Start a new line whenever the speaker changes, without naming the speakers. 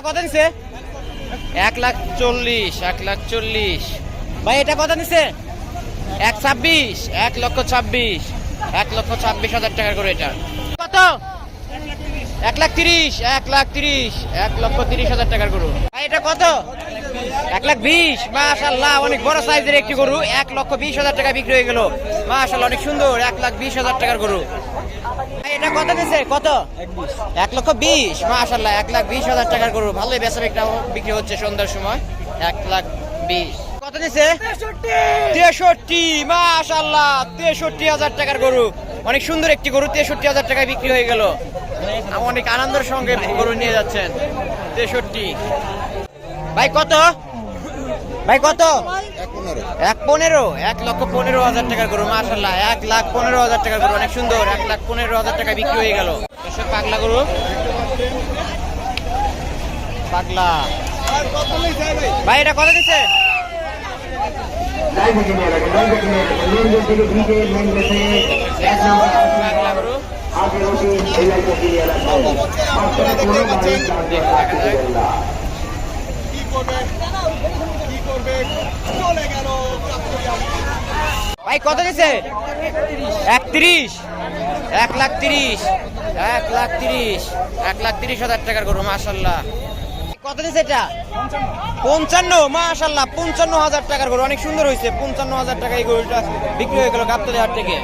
এটা কত নিছে? এক লাখ চল্লিশ এক লাখ চল্লিশ। ভাই এটা কত নিছে? এক ছাব্বিশ এক লক্ষ ছাব্বিশ এক লক্ষ ছাব্বিশ হাজার টাকা করে এটা। কত? এক লাখ তিরিশ এক লাখ তিরিশ এক লক্ষ তিরিশ হাজার টাকার গরু ভাই এটা কত? এক লাখ বিশ। মাশাল্লাহ অনেক বড় সাইজের একটি গরু। এক লক্ষ বিশ হাজার টাকা বিক্রি হয়ে গেল। মাশাল্লাহ অনেক সুন্দর। এক লাখ বিশ হাজার টাকার গরু। এটা কত দিছে? কত? এক লক্ষ বিশ। মাশাল্লাহ এক লাখ বিশ হাজার টাকার গরু। ভালোই বেচা বিক্রি বিক্রি হচ্ছে সন্ধ্যার সময়। এক লাখ বিশ। কত দিছে? তেষট্টি। মাশাল্লাহ তেষট্টি হাজার টাকার গরু। অনেক সুন্দর একটি গরু তেষট্টি হাজার টাকায় বিক্রি হয়ে গেল। অনেক আনন্দের সঙ্গে গরু নিয়ে যাচ্ছেন। তেষট্টি। ভাই, কত? ভাই, কত? এক পনেরো। এক লক্ষ পনেরো হাজার টাকার গরু মাশাল্লাহ এক লাখ পনেরো হাজার টাকার গরু, অনেক সুন্দর। এক লাখ পনেরো হাজার টাকা বিক্রি হয়ে গেল। পাগলা গরু। পাগলা। ভাই, এটা কত দিচ্ছে? ভাই, কত দিছে? একত্রিশ। এক লাখ তিরিশ। এক লাখ তিরিশ। এক লাখ তিরিশ হাজার টাকার গরু, মাশাল্লাহ। কত দিছে এটা? পঞ্চান্ন, মাশাল্লাহ, পঞ্চান্ন হাজার টাকার গরু। অনেক সুন্দর হয়েছে পঞ্চান্ন হাজার টাকা এই গরুটা বিক্রি হয়ে গেল গাবতলি হাট থেকে।